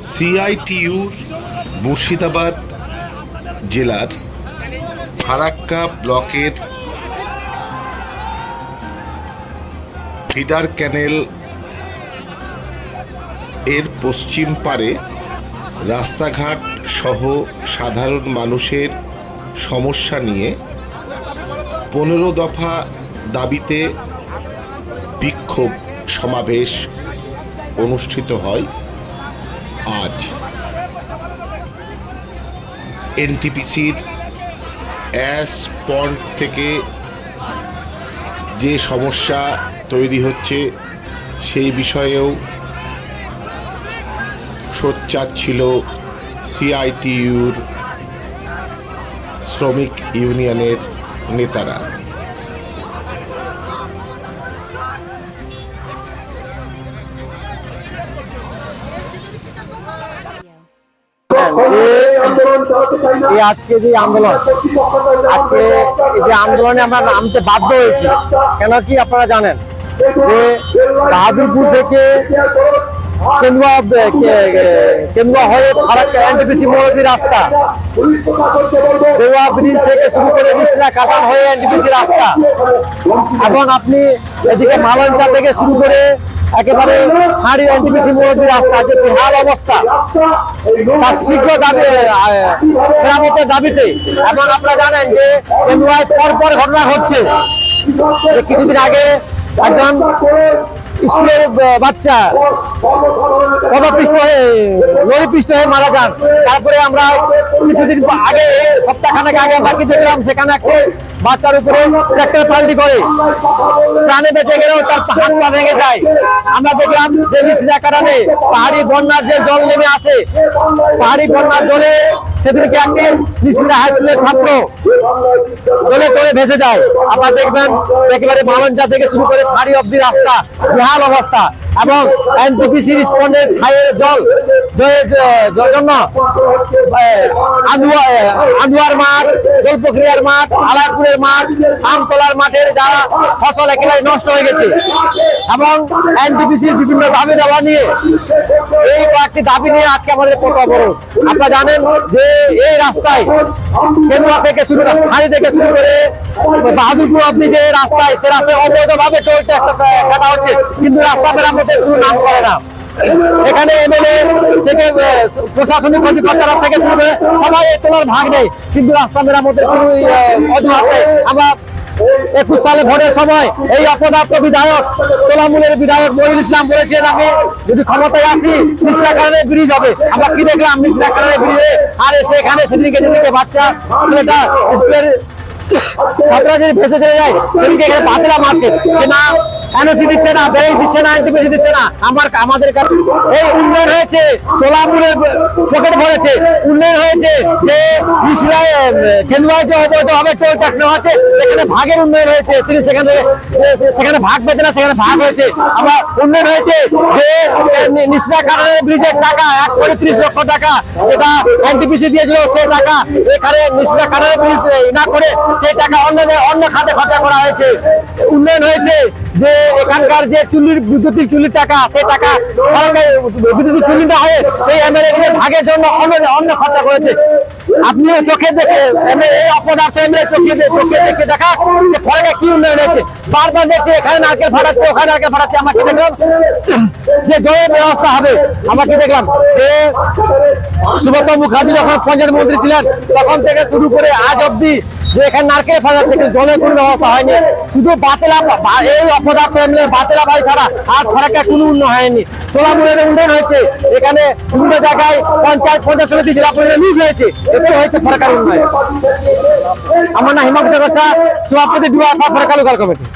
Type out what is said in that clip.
সিআইটিইউর মুর্শিদাবাদ জেলার ফারাক্কা ব্লকের ফিডার ক্যানেল এর পশ্চিম পারে রাস্তাঘাট সহ সাধারণ মানুষের সমস্যা নিয়ে পনেরো দফা দাবিতে বিক্ষোভ সমাবেশ অনুষ্ঠিত হয়। আজ। এনটিপিসির অ্যাস পয়েন্ট থেকে যে সমস্যা তৈরি হচ্ছে, সেই বিষয়েও সোচ্চার ছিল সিআইটিইউর শ্রমিক ইউনিয়নের নেতারা। এই আজকে যে আন্দোলন, আজকে এই যে আন্দোলনে আমরা নামতে বাধ্য হয়েছি, কেন কি আপনারা জানেন? যে বাহাদুরপুর থেকে কেন্দুয়া কেন্দুয়া হয়ে ফারাক্কা এনটিপিসি মোড়ি রাস্তা, দেওয়া ব্রিজ থেকে শুরু করে বিছনা কাটান হয়ে এনটিপিসি রাস্তা। এখন আপনি এদিকে মালঞ্চা থেকে শুরু করে একেবারে হাড়ি এনটিপিসি মোড়ি রাস্তা, যে বেহাল অবস্থা, তার শীঘ্র দাবি মেরামতের দাবিতে। এবং আপনারা জানেন যে কেন্দুয়ায় পর পর ঘটনা ঘটছে। কিছুদিন আগে একজন স্কুলের বাচ্চা পদপৃষ্ট হয়ে লরিপৃষ্ট হয়ে মারা যান। তারপরে আমরা কিছুদিন আগে, সপ্তাহখানেক আগে বাকি দেখলাম, সেখানে বাচ্চার উপরে ট্রাক্টর পাল্টি করে। প্রাণে বেঁচে গেলেও তার হাত পা ভেঙে যায়। আমরা দেখলাম যে মিসিদা কারণে পাহাড়ি বন্যার যে জল নেমে আসে। পাহাড়ি বন্যার জলে সেদিনকে একটি মিসিদা হাই স্কুলের ছাত্র জলে তলে ভেসে যায়। আপনারা দেখবেন একেবারে মালঞ্চা থেকে শুরু করে ফাড়ি অব্দি রাস্তা বেহাল অবস্থা এবং এনটিপিসি রিসপন্ডের ছায়ের জল জন্য আহ, আন্দুয়া আহ, আন্দুয়ার মাঠ জলপ্রক্রিয়ার আলারপুরের মাঠ আমতলার মাঠের যারা ফসল একেবারে নষ্ট হয়ে গেছে। এবং এনটিপিসির বিভিন্ন দাবি দেওয়া নিয়ে এই কয়েকটি দাবি নিয়ে আজকে আমাদের পথ অবরোধ। আপনারা জানেন যে এই রাস্তায় কেন্দুয়া থেকে শুরু হাড়ি থেকে শুরু করে বাহাদুরপুর অব্দি যে রাস্তায়, সে রাস্তায় অবৈধভাবে টোল ট্যাক্স কাটা হচ্ছে। কিন্তু রাস্তা মেরামতের কোনো নাম করে না। এখানে এমএলএ প্রশাসনিক অধিকর্তারা থেকে শুরু করে সবাই তোলার ভাগ নেই। কিন্তু রাস্তা মেরামতের কোনো নেই। আমরা একুশ সালে ভোটের সময় এই অপদার্থ বিধায়ক, তোলামূলের বিধায়ক মহিল ইসলাম বলেছেন আমি যদি ক্ষমতায় আসি কারণে ব্রিজ হবে। আমরা কি দেখলাম? কারণে ব্রিজে আর এসে এখানে সেদিনকে যেদিনকে বাচ্চা, ছেলেটা ভেসে চলে যায়, সেদিনকে এখানে বাতিলা মারছে। যে না এনওসি দিচ্ছে না বেল দিচ্ছে না এনটিপিসি দিচ্ছে না। আমার আমাদের কাছে এই উন্নয়ন হয়েছে, তোলাপুরের পকেট ভরেছে। উন্নয়ন হয়েছে যে ইসরায়েল, কেন্দ্রায় যে অবৈধ হবে টোল ট্যাক্স নেওয়া হচ্ছে, সেখানে ভাগের উন্নয়ন হয়েছে। তিনি সেখানে সেখানে ভাগ পেতে না, সেখানে ভাগ হয়েছে। আবার উন্নয়ন হয়েছে যে নিসনা কারণে ব্রিজের টাকা, এক কোটি ত্রিশ লক্ষ টাকা এটা এনটিপিসি দিয়েছিল সেই টাকা এখানে নিসনা কারণে ব্রিজ না করে সেই টাকা অন্য অন্য খাতে খরচা করা হয়েছে। উন্নয়ন হয়েছে। যে এখানকার যে চুল্লির বৈদ্যুতিক চুল্লির টাকা, সেই টাকা বৈদ্যুতিক চুল্লি হয়ে, সেই এমএলএ ভাগের জন্য অন্য অন্য খরচা করেছে। আপনিও চোখে দেখে এই অপদার্থ এমএলএ চোখে চোখে দেখে দেখা যে ফলে কি উন্নয়ন হয়েছে। বারবার দেখছে, এখানে নারকেল ফাটাচ্ছে, ওখানে নারকেল ফাটাচ্ছে, আমাকে দেখলাম যে জলের ব্যবস্থা হবে। আমাকে দেখলাম যে সুব্রত মুখার্জি যখন পঞ্চায়েত মন্ত্রী ছিলেন, তখন থেকে শুরু করে আজ অব্দি যে এখানে নারকেল ফাটাচ্ছে কিন্তু জলের কোনো ব্যবস্থা হয়নি। শুধু বাতেলা এই অপদার্থ এমনি বাতেলা ভাই ছাড়া আর ফরাক্কা কোনো উন্নয়ন হয়নি। তোলামুলের উন্নয়ন হয়েছে। এখানে বিভিন্ন জায়গায় পঞ্চায়েত পঞ্চায়েত সমিতি, জেলা পরিষদের নিউজ হয়েছে। এতে হয়েছে খরাকার উন্নয়ন। আমার নাম হিমাংশ সভাপতি ডুয়া ফরাক্কা লোকাল কমিটি।